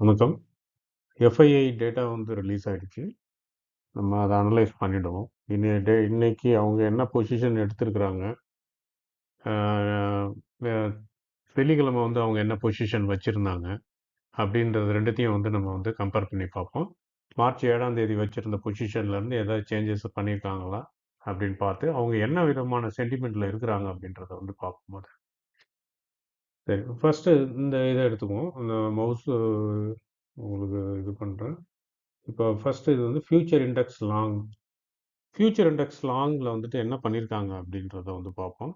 வணக்கம். FII data வந்து release ஆகிடுச்சு நம்ம அதை அனலைஸ் பண்ணிவிடுவோம் இன்னை டே இன்னைக்கு அவங்க என்ன பொசிஷன் எடுத்திருக்கிறாங்க? வெள்ளிக்கிழமை வந்து அவங்க என்ன பொசிஷன் வச்சுருந்தாங்க அப்படின்றது ரெண்டுத்தையும் வந்து நம்ம வந்து கம்பேர் பண்ணி பார்ப்போம். மார்ச் ஏழாம் தேதி வச்சுருந்த பொசிஷன்லேருந்து ஏதாவது சேஞ்சஸ் பண்ணியிருக்காங்களா? அப்படின்னு பார்த்து, அவங்க என்ன விதமான சென்டிமெண்ட்டில் இருக்கிறாங்க அப்படின்றத வந்து பார்க்கும்போது சரி. ஃபர்ஸ்ட்டு இந்த இதை எடுத்துக்குவோம். இந்த மவுஸு உங்களுக்கு இது பண்ணுறேன் இப்போ ஃபர்ஸ்ட்டு இது வந்து future index long. Future index லாங்ல வந்துட்டு என்ன பண்ணியிருக்காங்க அப்படின்றத வந்து பார்ப்போம்.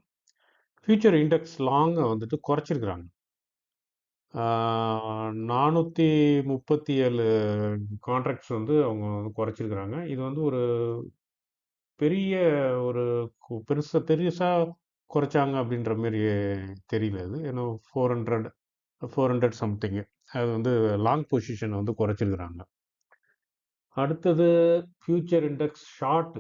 ஃபியூச்சர் இண்டெக்ஸ் லாங்கை வந்துட்டு குறைச்சிருக்கிறாங்க. நானூற்றி முப்பத்தி ஏழு கான்ட்ராக்ட்ஸ் வந்து அவங்க வந்து குறைச்சிருக்கிறாங்க. இது வந்து ஒரு பெரிய ஒரு கு பெருசாக குறைச்சாங்க அப்படின்ற மாரி தெரியல இது. ஏன்னா 400 400 சம்திங். அது வந்து லாங் பொசிஷனை வந்து குறைச்சிருக்கிறாங்க. அடுத்தது ஃபியூச்சர் இண்டெக்ஸ் ஷார்ட்.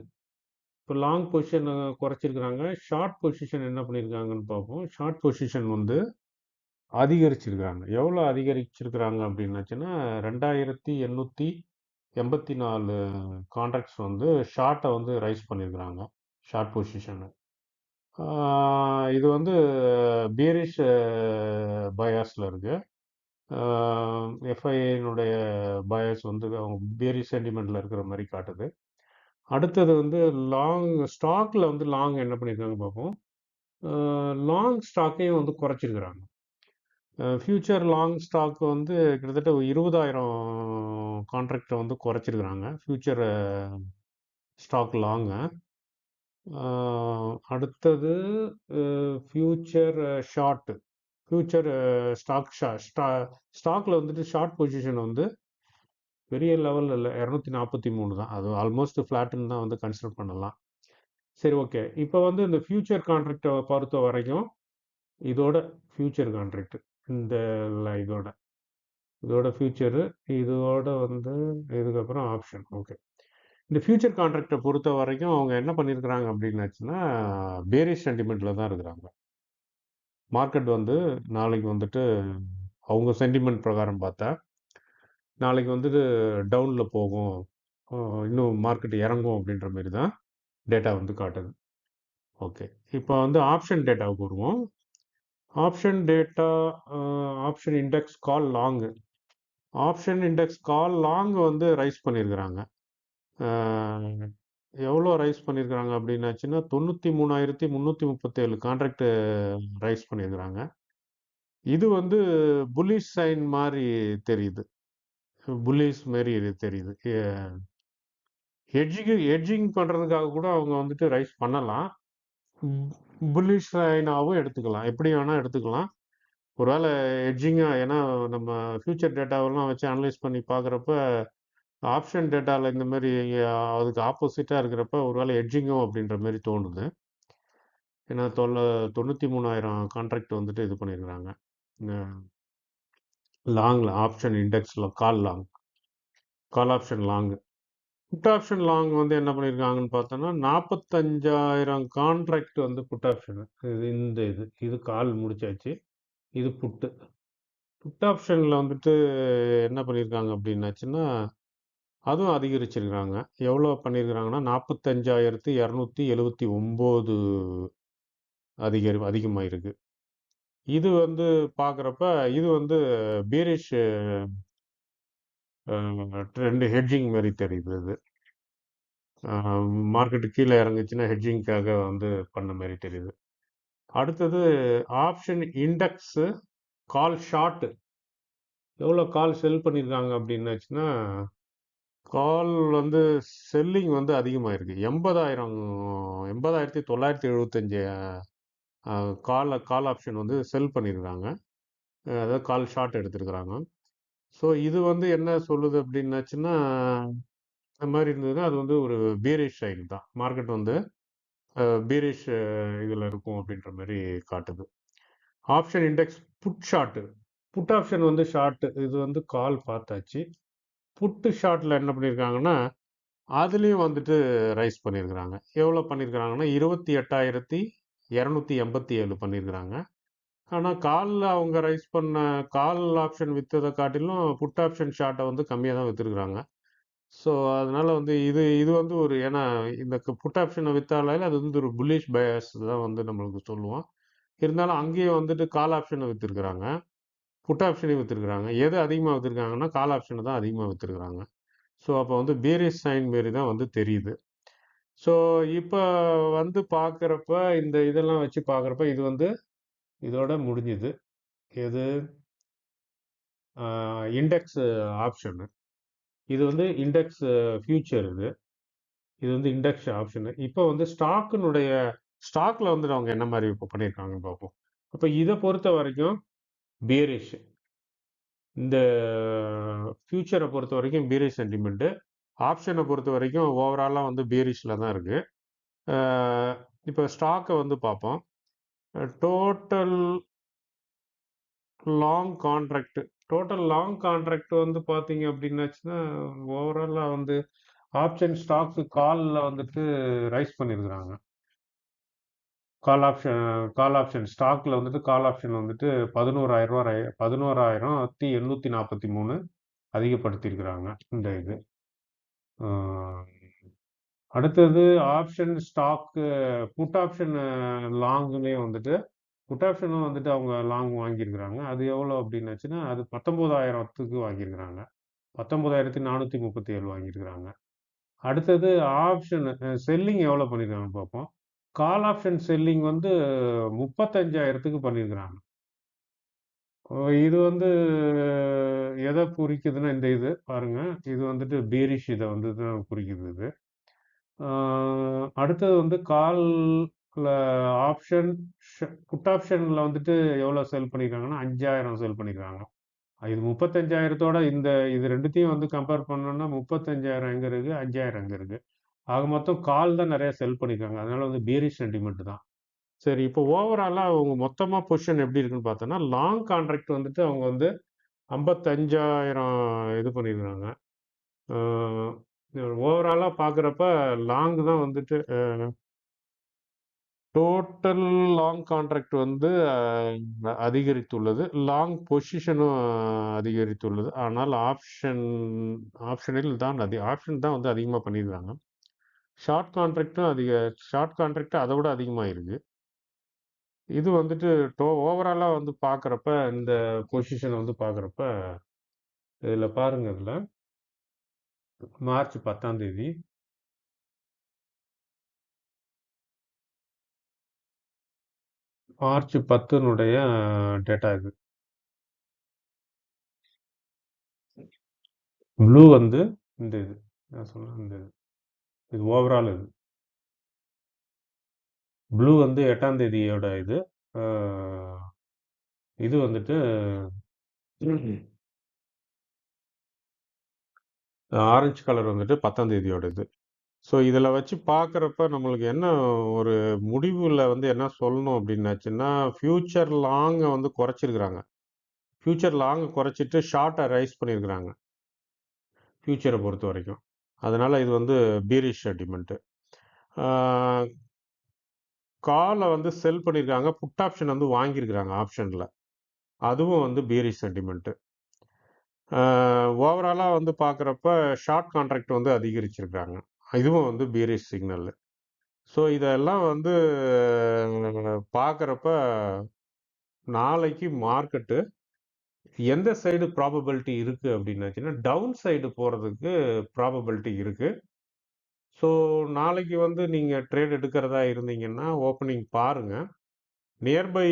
இப்போ லாங் பொசிஷன் குறைச்சிருக்கிறாங்க. ஷார்ட் பொசிஷன் என்ன பண்ணியிருக்காங்கன்னு பார்ப்போம். ஷார்ட் பொசிஷன் வந்து அதிகரிச்சிருக்காங்க. எவ்வளோ அதிகரிச்சிருக்கிறாங்க அப்படின்னாச்சுன்னா, 2884 கான்ட்ராக்ட்ஸ் வந்து ஷார்ட்டை வந்து ரைஸ் பண்ணியிருக்கிறாங்க. Short position. இது வந்து பீரிஷ் பயாஸில் இருக்கு. எஃப்ஐனுடைய பயாஸ் வந்து அவங்க பீரிஷ் சென்டிமெண்ட்டில் இருக்கிற மாதிரி காட்டுது. அடுத்தது வந்து லாங் ஸ்டாக்ல வந்து லாங் என்ன பண்ணியிருக்காங்க பார்ப்போம். லாங் ஸ்டாக்கையும் வந்து குறைச்சிருக்கிறாங்க. ஃப்யூச்சர் லாங் ஸ்டாக் வந்து கிட்டத்தட்ட இருபதாயிரம் கான்ட்ராக்டை வந்து குறைச்சிருக்கிறாங்க. ஃப்யூச்சர் ஸ்டாக் லாங்கை அடுத்தது future future future future stock Shah ஸ்டா ஸ்டாக்ல வந்துட்டு ஷார்ட் பொசிஷன் வந்து பெரிய லெவலில் இல்லை இரநூத்தி நாற்பத்தி மூணு தான். அது ஆல்மோஸ்ட் ஃப்ளாட்டுன்னு தான் வந்து கன்சிடர் பண்ணலாம். சரி ஓகே. இப்போ வந்து இந்த ஃபியூச்சர் கான்ட்ராக்டை பொறுத்த வரைக்கும், இதோட ஃபியூச்சர் கான்ட்ராக்ட். இந்த இதோட. இதோட ஃபியூச்சரு, இதோட வந்து இதுக்கப்புறம் ஆப்ஷன். ஓகே. இந்த ஃபியூச்சர் கான்ட்ராக்டை பொறுத்த வரைக்கும் அவங்க என்ன பண்ணியிருக்கிறாங்க அப்படின்னாச்சுன்னா, பேரிஷ் சென்டிமெண்ட்டில் தான் இருக்கிறாங்க. மார்க்கெட் வந்து நாளைக்கு வந்துட்டு அவங்க சென்டிமெண்ட் பிரகாரம் பார்த்தா, நாளைக்கு வந்துட்டு டவுனில் போகும். இன்னும் மார்க்கெட் இறங்கும் அப்படின்ற மாரி தான் டேட்டா வந்து காட்டுது. ஓகே. இப்போ வந்து ஆப்ஷன் டேட்டாவுக்கு வருவோம். Option data option index call long. Option index call long வந்து ரைஸ் பண்ணியிருக்கிறாங்க. எவ்வளோ ரைஸ் பண்ணியிருக்கிறாங்க அப்படின்னாச்சுன்னா, 93,337 கான்ட்ராக்ட் ரைஸ் பண்ணியிருக்கிறாங்க. இது வந்து புல்லிஷ் சைன் மாதிரி தெரியுது. புல்லிஷ் மாரி இது தெரியுது. ஹெட்ஜிங் ஹெட்ஜிங்கு ஹெட்ஜிங் பண்ணுறதுக்காக கூட அவங்க வந்துட்டு ரைஸ் பண்ணலாம். புல்லிஷ் சைனாவும் எடுத்துக்கலாம். எப்படி வேணால் எடுத்துக்கலாம். ஒருவேளை ஹெட்ஜிங்காக ஏன்னா நம்ம ஃபியூச்சர் டேட்டாவெல்லாம் வச்சு அனலைஸ் பண்ணி பார்க்குறப்ப, ஆப்ஷன் டேட்டாவில் இந்த மாதிரி அதுக்கு ஆப்போசிட்டாக இருக்கிறப்ப, ஒருவேள எட்ஜிங்கும் அப்படின்ற மாதிரி தோணுது. ஏன்னா தொள்ள 93,000 கான்ட்ராக்ட் வந்துட்டு இது பண்ணியிருக்கிறாங்க. லாங்கில் லாங்ல option இண்டெக்ஸில் call long. Call option long. Put option long வந்து என்ன பண்ணியிருக்காங்கன்னு பார்த்தோன்னா நாற்பத்தஞ்சாயிரம் கான்ட்ராக்ட் வந்து புட் ஆப்ஷன். இது இந்த இது. இது கால் முடிச்சாச்சு. இது புட்டு. புட் ஆப்ஷனில் வந்துட்டு என்ன பண்ணியிருக்காங்க அப்படின்னாச்சுன்னா, அதுவும் அதிகரிச்சிருக்கிறாங்க. எவ்வளோ பண்ணியிருக்கிறாங்கன்னா, 45,279 அதிகரி அதிகமாயிருக்கு. இது வந்து பார்க்குறப்ப, இது வந்து பீரிஷ் ட்ரெண்டு ஹெட்ஜிங் மாதிரி தெரியுது இது. ஆ கீழே இறங்குச்சுன்னா ஹெட்ஜிங்க்காக வந்து பண்ண மாதிரி தெரியுது. அடுத்தது ஆப்ஷன் இண்டெக்ஸு கால் ஷார்ட்டு எவ்வளோ கால் செல் பண்ணியிருக்காங்க அப்படின்னாச்சுன்னா, கால் வந்து செல்லிங் வந்து அதிகமாயிருக்கு. 80,000 80,975 அ கால் கால் ஆப்ஷன் வந்து செல் பண்ணியிருக்காங்க. அதாவது கால் ஷார்ட் எடுத்திருக்கிறாங்க. ஸோ இது வந்து என்ன சொல்லுது அப்படின்னாச்சுன்னா, இந்த மாதிரி இருந்ததுன்னா, அது வந்து ஒரு பீரிஷ் சைன் தான். மார்க்கெட் வந்து பீரிஷ் இதில் இருக்கும் அப்படின்ற மாதிரி காட்டுது. Option index put short put option வந்து ஷார்ட்டு இது வந்து கால் பார்த்தாச்சு. புட்டு ஷாட்டில் என்ன பண்ணியிருக்காங்கன்னா, அதுலேயும் வந்துட்டு ரைஸ் பண்ணியிருக்கிறாங்க. எவ்வளோ பண்ணியிருக்கிறாங்கன்னா, 28,287 பண்ணியிருக்கிறாங்க. ஆனால் காலில் அவங்க ரைஸ் பண்ண கால் ஆப்ஷன் விற்றதை காட்டிலும் புட் ஆப்ஷன் ஷார்ட்டை வந்து கம்மியாக தான் விற்றுருக்குறாங்க ஸோ அதனால் வந்து இது இது வந்து ஒரு ஏன்னா இந்த புட் ஆப்ஷனை விற்றாலே அது வந்து ஒரு புல்லிஷ் பயஸ் தான் வந்து நம்மளுக்கு சொல்லுவோம் இருந்தாலும் அங்கேயும் வந்துட்டு கால் ஆப்ஷனை விற்றுருக்குறாங்க புட் ஆப்ஷனையும் விற்றுருக்குறாங்க எது அதிகமாக விற்றுருக்காங்கன்னா கால் ஆப்ஷனை தான் அதிகமாக விற்றுருக்குறாங்க ஸோ அப்போ வந்து பீரிஸ் சைன் மாரி தான் வந்து தெரியுது. ஸோ இப்போ வந்து பார்க்குறப்ப இந்த இதெல்லாம் வச்சு பார்க்குறப்ப இது வந்து இதோட முடிஞ்சுது. எது? இண்டெக்ஸ் ஆப்ஷனு இது வந்து இண்டெக்ஸ் ஃபியூச்சர் இது. இது வந்து இண்டெக்ஸ் ஆப்ஷனு இப்போ வந்து ஸ்டாக்குனுடைய ஸ்டாக்ல வந்து அவங்க என்ன மாதிரி இப்போ பண்ணியிருக்காங்கன்னு பார்ப்போம் அப்போ இதை பொறுத்த வரைக்கும் பியரிஷ் இந்த ஃபியூச்சரை பொறுத்த வரைக்கும் பீரிஷ் சென்டிமெண்ட்டு ஆப்ஷனை பொறுத்த வரைக்கும் ஓவராலாக வந்து பீரிஷில் தான் இருக்குது இப்போ ஸ்டாக்கை வந்து பார்ப்போம். Total long contract total long contract வந்து பார்த்தீங்க அப்படின்னாச்சுன்னா ஓவராலாக வந்து ஆப்ஷன் ஸ்டாக்ஸு காலில் வந்துட்டு ரைஸ் பண்ணியிருக்கிறாங்க. கால் ஆப்ஷன் கால் ஆப்ஷன் ஸ்டாக்ல வந்துட்டு கால் ஆப்ஷன் வந்துட்டு பதினோராயிரம் ரூபா பதினோராயிரத்தி எண்ணூற்றி நாற்பத்தி மூணு அதிகப்படுத்தியிருக்கிறாங்க இந்த இது. அடுத்தது ஆப்ஷன் ஸ்டாக்கு புட் ஆப்ஷன் லாங்குமே வந்துட்டு புட் ஆப்ஷனும் வந்துட்டு அவங்க லாங் வாங்கியிருக்கிறாங்க. அது எவ்வளோ அப்படின்னாச்சுன்னா அது பத்தொம்போதாயிரத்துக்கு வாங்கியிருக்கிறாங்க. பத்தொம்போதாயிரத்தி நானூற்றி முப்பத்தி ஏழு வாங்கியிருக்கிறாங்க. அடுத்தது ஆப்ஷன் செல்லிங் எவ்வளோ பண்ணியிருக்காங்கன்னு பார்ப்போம். கால் ஆப்ஷன் செல்லிங் வந்து முப்பத்தஞ்சாயிரத்துக்கு பண்ணியிருக்கிறாங்க இது வந்து எதை குறிக்குதுன்னா இந்த இது பாருங்க. இது வந்துட்டு பேரிஷ் இதை வந்து தான் குறிக்குது இது. அடுத்தது வந்து கால் ஆப்ஷன் புட் ஆப்ஷனில் வந்துட்டு எவ்வளோ செல் பண்ணியிருக்காங்கன்னா அஞ்சாயிரம் செல் பண்ணியிருக்காங்க இது முப்பத்தஞ்சாயிரத்தோட இந்த இது ரெண்டுத்தையும் வந்து கம்பேர் பண்ணோம்னா முப்பத்தஞ்சாயிரம் எங்கே இருக்குது அஞ்சாயிரம் எங்கே இருக்குது ஆக மொத்தம் கால் தான் நிறைய செல் பண்ணியிருக்காங்க. அதனால வந்து பேரிஷ் சென்டிமெண்ட் தான். சரி இப்போ ஓவராலாக அவங்க மொத்தமாக பொசிஷன் எப்படி இருக்குன்னு பார்த்தோன்னா லாங் கான்ட்ராக்ட் வந்துட்டு அவங்க வந்து ஐம்பத்தஞ்சாயிரம் இது பண்ணியிருக்காங்க. ஓவராலாக பார்க்குறப்ப லாங் தான் வந்துட்டு டோட்டல் லாங் கான்ட்ராக்ட் வந்து அதிகரித்துள்ளது. லாங் பொசிஷனும் அதிகரித்துள்ளது. ஆனால் ஆப்ஷன் ஆப்ஷனில் தான் அதி ஆப்ஷன் தான் வந்து அதிகமாக பண்ணியிருக்காங்க. ஷார்ட் கான்ட்ராக்டும் அதிக ஷார்ட் கான்ட்ராக்ட் அதை விட அதிகமாக இருக்குது இது வந்துட்டு டோ ஓவராலாக வந்து பார்க்குறப்ப இந்த பொசிஷன் வந்து பார்க்குறப்ப இதில் பாருங்க இதில். மார்ச் பத்தாம் தேதி. மார்ச் பத்துனுடைய டேட்டா இது. ப்ளூ வந்து இந்த இது. நான் சொல்கிறேன் இந்த இது. இது ஓவரால் இது. ப்ளூ வந்து எட்டாம் தேதியோட இது. இது வந்துட்டு ஆரஞ்சு கலர் வந்துட்டு பத்தாம் தேதியோட இது. ஸோ இதில் வச்சு பார்க்குறப்ப நம்மளுக்கு என்ன ஒரு முடிவில் வந்து என்ன சொல்லணும் அப்படின்னாச்சுன்னா ஃப்யூச்சர் லாங்கை வந்து குறைச்சிருக்கிறாங்க. ஃப்யூச்சர் லாங்கை குறைச்சிட்டு ஷார்ட்டை ரைஸ் பண்ணியிருக்கிறாங்க ஃப்யூச்சரை பொறுத்த வரைக்கும். அதனால் இது வந்து பீரிஷ் சென்டிமெண்ட்டு காலை வந்து செல் பண்ணியிருக்காங்க புட் ஆப்ஷன் வந்து வாங்கியிருக்கிறாங்க ஆப்ஷனில் அதுவும் வந்து பீரிஷ் சென்டிமெண்ட்டு ஓவராலாக வந்து பார்க்குறப்ப ஷார்ட் கான்ட்ராக்ட் வந்து அதிகரிச்சிருக்கிறாங்க இதுவும் வந்து பீரிஷ் சிக்னல் ஸோ இதெல்லாம் வந்து பார்க்குறப்ப நாளைக்கு மார்க்கெட்டு எந்த சைடு ப்ராபபிலிட்டி இருக்குது அப்படின்னாச்சுன்னா டவுன் சைடு போகிறதுக்கு ப்ராபபிலிட்டி இருக்குது ஸோ நாளைக்கு வந்து நீங்கள் ட்ரேட் எடுக்கிறதா இருந்தீங்கன்னா ஓப்பனிங் பாருங்கள் நியர்பை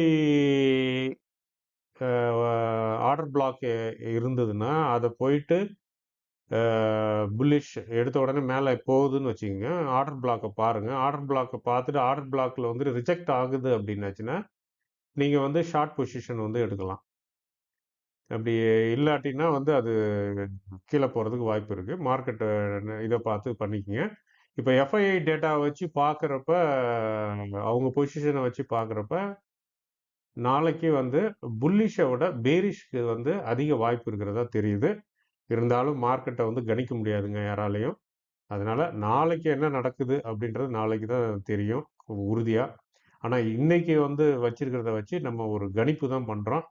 ஆர்டர் பிளாக் இருந்ததுன்னா அதை போயிட்டு புல்லிஷ் எடுத்த உடனே மேலே போகுதுன்னு வச்சுக்கோங்க. ஆர்டர் பிளாக்கை பாருங்கள் ஆர்டர் பிளாக்கை பார்த்துட்டு ஆர்டர் பிளாக்கில் வந்து ரிஜெக்ட் ஆகுது அப்படின்னாச்சுன்னா நீங்கள் வந்து ஷார்ட் பொசிஷன் வந்து எடுக்கலாம். அப்படி இல்லாட்டினா வந்து அது கீழே போகிறதுக்கு வாய்ப்பு இருக்குது மார்க்கெட்டை இதை பார்த்து பண்ணிக்கோங்க. இப்போ எஃப்ஐஐ டேட்டா வச்சு பார்க்குறப்ப அவங்க பொசிஷனை வச்சு பார்க்குறப்ப நாளைக்கு வந்து புல்லிஷை விட பேரிஷ்க்கு வந்து அதிக வாய்ப்பு இருக்கிறதா தெரியுது. இருந்தாலும் மார்க்கெட்டை வந்து கணிக்க முடியாதுங்க யாராலையும். அதனால் நாளைக்கு என்ன நடக்குது அப்படின்றது நாளைக்கு தான் தெரியும். உறுதியாக ஆனால் இன்னைக்கு வந்து வச்சிருக்கிறத வச்சு நம்ம ஒரு கணிப்பு தான் பண்ணுறோம்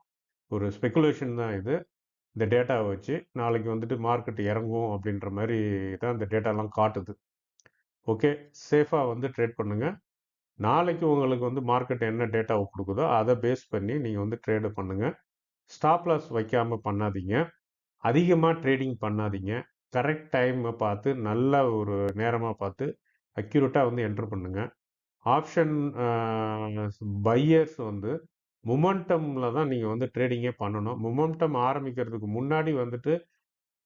ஒரு ஸ்பெகுலேஷன் தான் இது. இந்த டேட்டாவை வச்சு நாளைக்கு வந்துட்டு மார்க்கெட் இறங்கும் அப்படின்ற மாதிரி தான் இந்த டேட்டாலாம் காட்டுது. ஓகே சேஃபாக வந்து ட்ரேட் பண்ணுங்கள் நாளைக்கு உங்களுக்கு வந்து மார்க்கெட் என்ன டேட்டாவை கொடுக்குதோ அதை பேஸ் பண்ணி நீங்கள் வந்து ட்ரேடு பண்ணுங்கள் ஸ்டாப் லாஸ் வைக்காமல் பண்ணாதீங்க. அதிகமாக ட்ரேடிங் பண்ணாதீங்க. கரெக்ட் டைமை பார்த்து நல்ல ஒரு நேரமாக பார்த்து அக்யூரேட்டாக வந்து என்ட்ரு பண்ணுங்கள் ஆப்ஷன் பையர்ஸ் வந்து மொமெண்டமில் தான் நீங்கள் வந்து ட்ரேடிங்கே பண்ணணும். மொமெண்டம் ஆரம்பிக்கிறதுக்கு முன்னாடி வந்துட்டு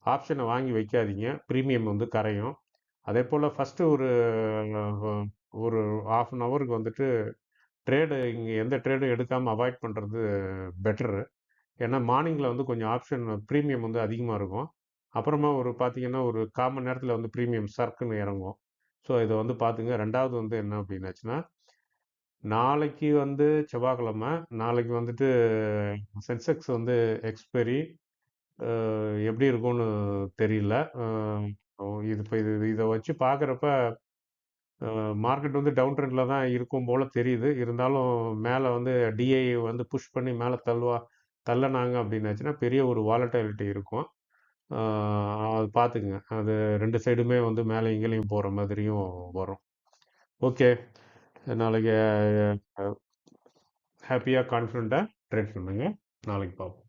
ஆப்ஷனை வாங்கி வைக்காதீங்க. ப்ரீமியம் வந்து கரையும். அதே போல் ஃபஸ்ட்டு ஒரு ஒரு ஆஃப் அன் ஹவருக்கு வந்துட்டு ட்ரேடு இங்கே எந்த ட்ரேடும் எடுக்காமல் அவாய்ட் பண்ணுறது பெட்டரு ஏன்னா மார்னிங்கில் வந்து கொஞ்சம் ஆப்ஷன் ப்ரீமியம் வந்து அதிகமாக இருக்கும். அப்புறமா ஒரு பார்த்தீங்கன்னா ஒரு கால் மணி நேரத்தில் வந்து ப்ரீமியம் சர்க்குன்னு இறங்கும். ஸோ இதை வந்து பார்த்துங்க ரெண்டாவது வந்து என்ன அப்படின்னாச்சுன்னா நாளைக்கு வந்து செவ்வாய்க்கிழமை நாளைக்கு வந்துட்டு சென்செக்ஸ் வந்து எக்ஸ்பைரி எப்படி இருக்கும்னு தெரியல. இது இப்போ இது இதை வச்சு பார்க்குறப்ப மார்க்கெட் வந்து டவுன் ட்ரெண்டில் தான் இருக்கும் போல் தெரியுது. இருந்தாலும் மேலே வந்து டிஐ வந்து புஷ் பண்ணி மேலே தள்ளுவா தள்ளனாங்க அப்படின்னாச்சுன்னா பெரிய ஒரு வாலட்டாலிட்டி இருக்கும். அது பார்த்துக்குங்க. அது ரெண்டு சைடுமே வந்து மேலே எங்கேயும் போகிற மாதிரியும் வரும். ஓகே. நாளைக்கு ஹாப்பியாக கான்ஃபிடண்ட்டாக ட்ரேட் பண்ணுங்கள் நாளைக்கு பார்ப்போம்